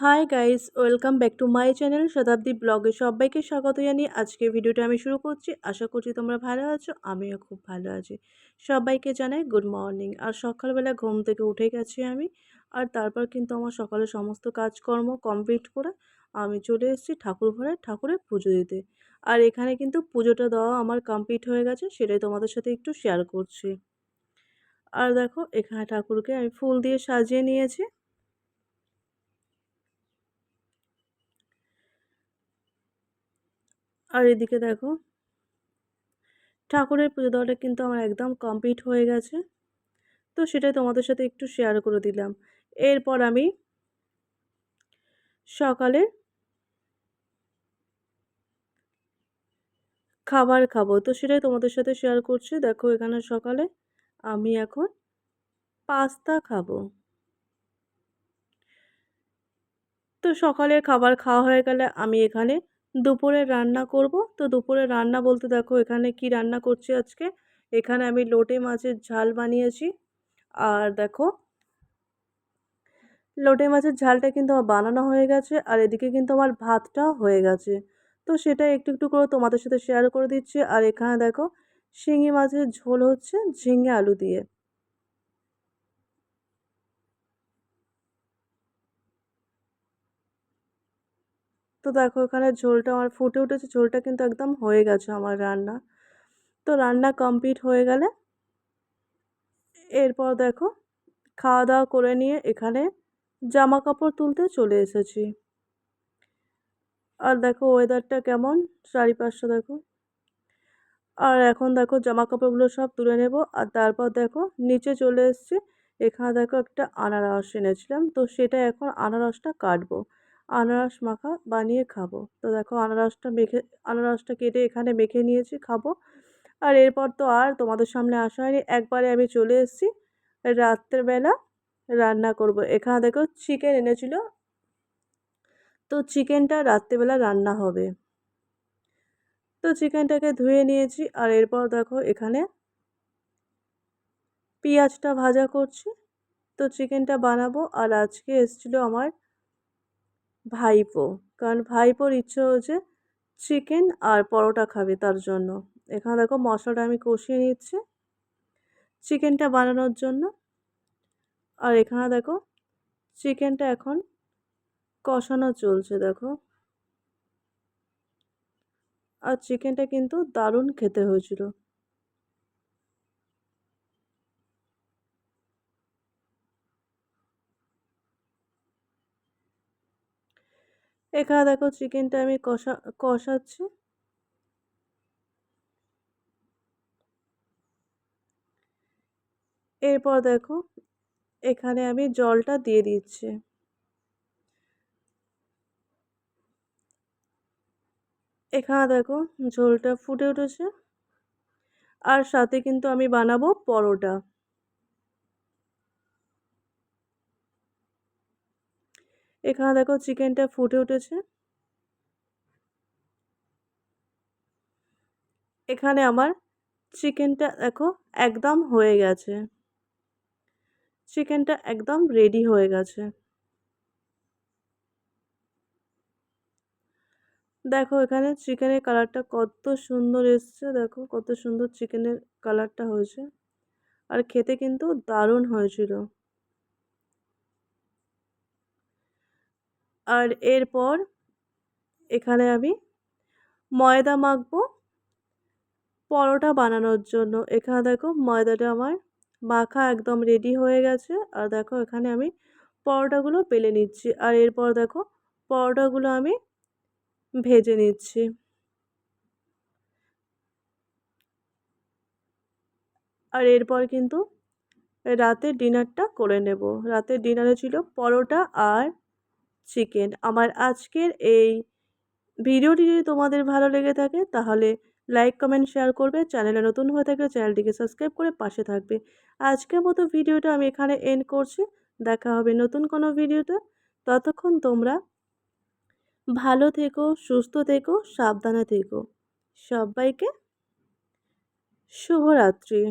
Hi guys welcome back to my channel Shatabdi ব্লগে সবাইকে স্বাগত জানিয়ে আজকে ভিডিওটা আমি শুরু করছি। আশা করছি তোমরা ভালো আছো, আমিও খুব ভালো আছি। সবাইকে জানাই গুড মর্নিং আর সকালবেলা ঘুম থেকে উঠে গেছি আমি, আর তারপর কিন্তু আমার সকালে সমস্ত কাজকর্ম কমপ্লিট করে আমি চলে এসেছি ঠাকুর ঘরে ঠাকুরের পুজো দিতে। আর এখানে কিন্তু পুজোটা দেওয়া আমার কমপ্লিট হয়ে গেছে, সেটাই তোমাদের সাথে একটু শেয়ার করছি। আর দেখো, এখানে ঠাকুরকে আমি ফুল দিয়ে সাজিয়ে নিয়েছি। আর এদিকে দেখো, ঠাকুরের পুজো দেওয়াটা কিন্তু আমার একদম কমপ্লিট হয়ে গেছে। তো সেটাই তোমাদের সাথে একটু শেয়ার করে দিলাম। এরপর আমি সকালে খাবার খাব। তো সেটাই তোমাদের সাথে শেয়ার করছি। দেখো এখানে সকালে আমি এখন পাস্তা খাব। তো সকালের খাবার খাওয়া হয়ে গেলে আমি এখানে দুপুরে রান্না করব। তো দুপুরে রান্না বলতে দেখো, এখানে কি রান্না করছি আজকে? এখানে আমি লোটে মাছের ঝাল বানিয়েছি। আর দেখো, লোটে মাছের ঝালটা কিন্তু আমার বানানো হয়ে গেছে, আর এদিকে কিন্তু আমার ভাতটাও হয়ে গেছে। তো সেটা একটু একটু করে তোমাদের সাথে শেয়ার করে দিচ্ছি। আর এখানে দেখো, শিঙি মাছের ঝোল হচ্ছে ঝিঙে আলু দিয়ে। তো দেখো এখানে ঝোলটা আমার ফুটে উঠেছে, ঝোলটা কিন্তু একদম হয়ে গেছে আমার রান্না। তো রান্না কমপ্লিট হয়ে গেলে এরপর দেখো খাওয়া দাওয়া করে নিয়ে এখানে জামা কাপড় তুলতে চলে এসেছি। আর দেখো ওয়েদারটা কেমন চারিপাশটা দেখো। আর এখন দেখো জামা কাপড়গুলো সব তুলে নেব, আর তারপর দেখো নিচে চলে এসছি। এখানে দেখো একটা আনারস এনেছিলাম, তো সেটা এখন আনারসটা কাটবো। আনারস মাখা বানিয়ে খাব। তো দেখো আনারসটা মেখে, আনারসটা কেটে এখানে মেখে নিয়েছি, খাব। আর এরপর তো আর তোমাদের সামনে আসা হয়নি। একবারে আমি চলে এসেছি। রাত্রেবেলা রান্না করব। এখানে দেখো চিকেন এনেছিল। তো চিকেনটা রাত্রেবেলা রান্না হবে। তো চিকেনটাকে ধুয়ে নিয়েছি। আর এরপর দেখো এখানে পেঁয়াজটা ভাজা করছি। তো চিকেনটা বানাবো। আর আজকে এসেছিল আমার ভাইপো। কারণ ভাইপোর ইচ্ছে হয়েছে চিকেন আর পরোটা খাবে তার জন্য। এখানে দেখো মশলাটা আমি কষিয়ে নিচ্ছি চিকেনটা বানানোর জন্য। আর এখানে দেখো চিকেনটা এখন কষানো চলছে দেখো। আর চিকেনটা কিন্তু দারুণ খেতে হয়েছিল। এখানে দেখো চিকেনটা আমি কষা, কষাচ্ছি। এরপর দেখো, এখানে আমি জলটা দিয়ে দিচ্ছি। এখানে দেখো ঝোলটা ফুটে উঠেছে। আর সাথে কিন্তু আমি বানাবো পরোটা। এখানে দেখো চিকেনটা ফুটে উঠেছে। এখানে আমার চিকেনটা দেখো একদম হয়ে গেছে। চিকেনটা একদম রেডি হয়ে গেছে। দেখো এখানে চিকেনের কালারটা কত সুন্দর এসছে, দেখো কত সুন্দর চিকেনের কালারটা হয়েছে। আর খেতে কিন্তু দারুণ হয়েছিল। আর এরপর এখানে আমি ময়দা মাখবো পরোটা বানানোর জন্য। এখানে দেখো ময়দাটা আমার মাখা একদম রেডি হয়ে গেছে। আর দেখো এখানে আমি পরোটাগুলো পেলে নিচ্ছি। আর এরপর দেখো পরোটাগুলো আমি ভেজে নিচ্ছি। আর এরপর কিন্তু রাতের ডিনারটা করে নেব। রাতের ডিনারে ছিল পরোটা আর চিকেন। আমার আজকের এই ভিডিওটি যদি তোমাদের ভালো লেগে থাকে, তাহলে লাইক, কমেন্ট, শেয়ার করবে। চ্যানেলে নতুন হয়ে থাকলে চ্যানেলটিকে সাবস্ক্রাইব করে পাশে থাকবে। আজকের মতো ভিডিওটা আমি এখানে এন্ড করছি। দেখা হবে নতুন কোনো ভিডিওতে। ততক্ষণ তোমরা ভালো থেকো, সুস্থ থেকো, সাবধানে থেকো। সবাইকে শুভরাত্রি।